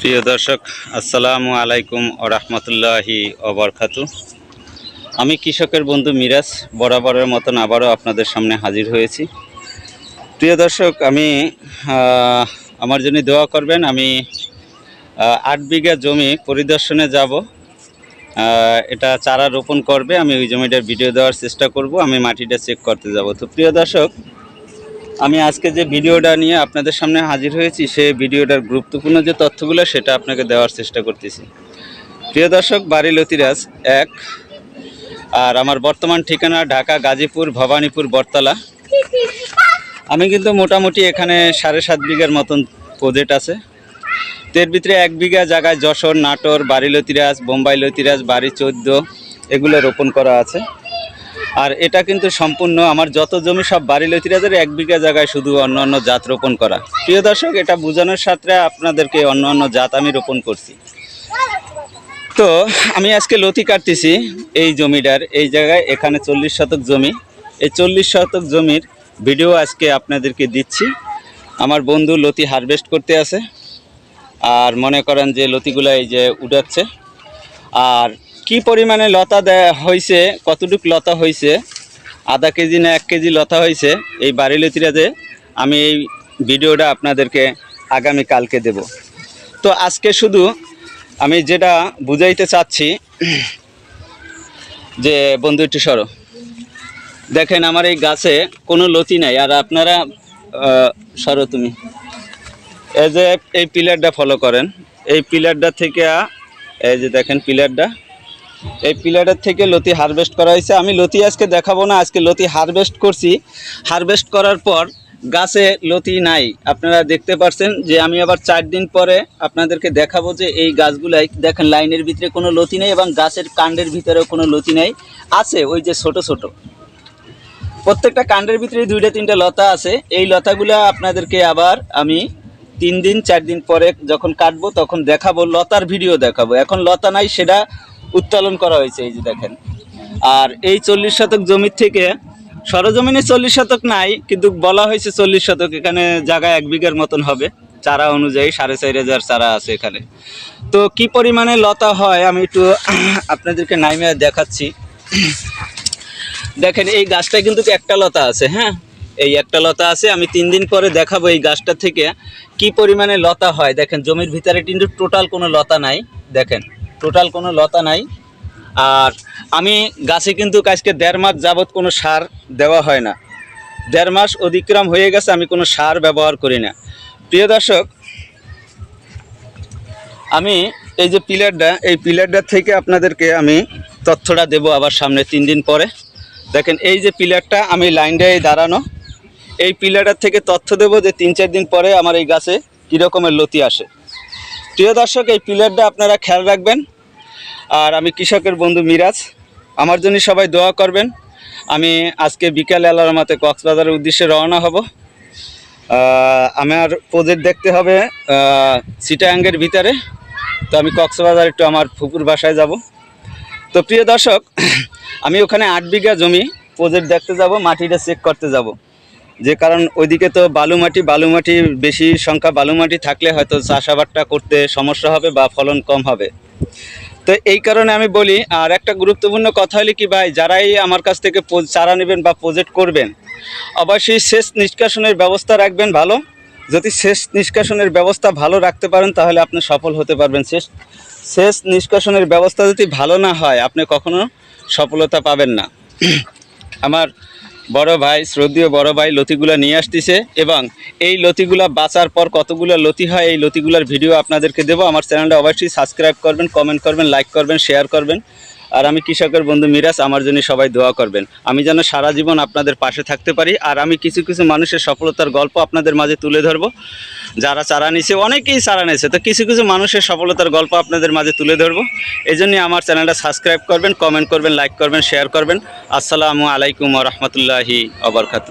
প্রিয় দর্শক, আসসালামু আলাইকুম ও রহমতুল্লাহি অবরকাতু আমি কৃষকের বন্ধু মিরাজ, বরাবরের মতন আবারও আপনাদের সামনে হাজির হয়েছি। প্রিয় দর্শক, আমি আমার জন্য দোয়া করবেন, আমি আট বিঘা জমি পরিদর্শনে যাব। এটা চারা রোপণ করবে, আমি ওই জমিটার ভিডিও দেওয়ার চেষ্টা করব, আমি মাটিটা চেক করতে যাব। তো প্রিয় দর্শক আমি আজকে যে ভিডিওটা নিয়ে আপনাদের সামনে হাজির হয়েছি সে ভিডিওটার গুরুত্বপূর্ণ যে তথ্যগুলো, সেটা আপনাকে দেওয়ার চেষ্টা করতেছি। প্রিয় দর্শক, বাড়ি লতিরাজ এক, আর আমার বর্তমান ঠিকানা ঢাকা, গাজীপুর, ভবানীপুর, বটতলা। আমি কিন্তু মোটামুটি এখানে সাড়ে সাত বিঘার মতন প্রজেক্ট আছে। এর ভিতরে এক বিঘা জায়গায় যশোর, নাটোর, বাড়ি লতিরাজ, বোম্বাই লতিরাজ, বাড়ি চোদ্দ, এগুলো রোপণ করা আছে। আর এটা কিন্তু সম্পূর্ণ আমার যত জমি সব বাড়ি লতিরাজের এক বিঘা জায়গায় শুধু অন্য অন্য জাত রোপণ করা। প্রিয় দর্শক, এটা বোঝানোর সাথে আপনাদেরকে অন্য অন্য জাত আমি রোপণ করছি। তো, আমি আজকে লতি কাটতেছি এই জমিটার। এই জায়গায় এখানে চল্লিশ শতক জমি। এই চল্লিশ শতক জমির ভিডিও আজকে আপনাদেরকে দিচ্ছি। আমার বন্ধু লতি হারভেস্ট করতে আছে। আর মনে করেন যে লতিগুলো এই যে উঠাচ্ছে। আর কি পরিমাণে লতা হয়েছে কতটুক লতা হয়েছে আধা কেজি না এক কেজি লতা হয়েছে এই বাড়ি লতিরাতে আমি এই ভিডিওটা আপনাদেরকে আগামী কালকে দেব। তো আজকে শুধু আমি যেটা বুঝাইতে চাচ্ছি, যে বন্ধু একটু সরো। দেখেন আমার এই গাছে কোনো লতি নাই, আর আপনারা সরো তুমি। এই যে এই পিলারটা ফলো করেন, এই পিলারটা থেকে, এই যে দেখেন পিলারটা এই পিলারের থেকে লতি হারভেস্ট করা হয়েছে। আমি লতি আজকে দেখাবো না, আজকে লতি হারভেস্ট করছি। হারভেস্ট করার পর গাছে লতি নাই। আপনারা দেখতে পাচ্ছেন যে আমি আবার চার দিন পরে আপনাদেরকে দেখাবো যে এই গাছগুলাই, দেখেন লাইনের ভিতরে কোনো লতি নেই এবং গাছের কাণ্ডের ভিতরেও কোনো লতি নেই। আছে ওই যে ছোট ছোট। প্রত্যেকটা কাণ্ডের ভিতরে দুইটা, তিনটা লতা আছে। এই লতাগুলো আপনাদেরকে আবার আমি তিন দিন, চার দিন পরে যখন কাটবো তখন দেখাবো, লতার ভিডিও দেখাবো। এখন লতা নাই, সেটা উত্তোলন করা হয়েছে, এই যে দেখেন। আর এই চল্লিশ শতক জমির থেকে সরজমিনে চল্লিশ শতক নাই, কিন্তু বলা হয়েছে চল্লিশ শতক, এখানে জায়গা এক বিঘার মতন হবে, চারা অনুযায়ী সাড়ে চার হাজার চারা আছে এখানে। তো কি পরিমাণে লতা হয়, আমি একটু আপনাদেরকে নাইমে দেখাচ্ছি। দেখেন, এই গাছটা কিন্তু একটা লতা আছে হ্যাঁ? এই একটা লতা আছে, আমি তিন দিন পরে দেখাবো এই গাছটা থেকে কি পরিমাণে লতা হয়। দেখেন, জমির ভিতরে কিন্তু টোটাল কোনো লতা নাই, দেখেন। টোটাল কোনো লতা নাই। আর আমি গাছে কিন্তু আজকে দেড় মাস যাবৎ কোনো সার দেওয়া হয় না। দেড় মাস অতিক্রম হয়ে গেছে, আমি কোনো সার ব্যবহার করি না। প্রিয় দর্শক, আমি এই যে পিলারটা, এই পিলারটা থেকে আপনাদেরকে আমি তথ্যটা দেব আবার সামনে তিন দিন পরে। দেখেন, এই যে পিলারটা আমি লাইনটায় দাঁড়ানো, এই পিলারটার থেকে তথ্য দেব যে তিন চার দিন পরে আমার এই গাছে কীরকমের লতি আসে। প্রিয় দর্শক, এই পিলারটা আপনারা খেয়াল রাখবেন আর আমি কৃষকের বন্ধু মিরাজ। আমার জন্য সবাই দোয়া করবেন। আমি আজকে বিকালে আলারমাতে কক্সবাজারের উদ্দেশ্যে রওনা হব। আমার প্রজেক্ট দেখতে হবে আহ, সিটাঙ্গের ভিতরে। তো আমি কক্সবাজার একটু আমার ফুপুর বাসায় যাব। তো প্রিয় দর্শক আমি ওখানে আট বিঘা জমি প্রজেক্ট দেখতে যাব মাটিটা চেক করতে যাব। যে কারণ ওইদিকে তো বালু মাটি বালু মাটি বেশি সংখ্যা বালু মাটি থাকলে হয়তো চাষাবাদটা করতে সমস্যা হবে বা ফলন কম হবে। তো এই কারণে আমি বলি, আর একটা গুরুত্বপূর্ণ কথা হলে কি ভাই, যারাই আমার কাছ থেকে চারা নেবেন বা প্রজেক্ট করবেন, অবশ্যই শেষ নিষ্কাশনের ব্যবস্থা রাখবেন ভালো। যদি শেষ নিষ্কাশনের ব্যবস্থা ভালো রাখতে পারেন, তাহলে আপনি সফল হতে পারবেন। শেষ শেষ নিষ্কাশনের ব্যবস্থা যদি ভালো না হয়, আপনি কখনো সফলতা পাবেন না। আমার বড় ভাই, শ্রদ্ধীয় বড় ভাই লতিগুলা নিয়ে আসতেছে এবং এই লতিগুলা বাঁচার পর কতগুলো লতি হয়, এই লতিগুলার ভিডিও আপনাদেরকে দেবো। আমার চ্যানেলটা অবশ্যই সাবস্ক্রাইব করবেন, কমেন্ট করবেন, লাইক করবেন, শেয়ার করবেন। আর আমি কৃষকের বন্ধু মিরাজ, আমার জন্য সবাই দোয়া করবেন। আমি যেন সারা জীবন আপনাদের পাশে থাকতে পারি, আর আমি কিছু কিছু মানুষের সফলতার গল্প আপনাদের মাঝে তুলে ধরবো। যারা চারা নিছে, অনেকেই চারা নিয়েছে তো কিছু কিছু মানুষের সফলতার গল্প আপনাদের মাঝে তুলে ধরবো। এই জন্যই আমার চ্যানেলটা সাবস্ক্রাইব করবেন, কমেন্ট করবেন, লাইক করবেন, শেয়ার করবেন। আসসালামু আলাইকুম রহমতুল্লাহি আবরকাতু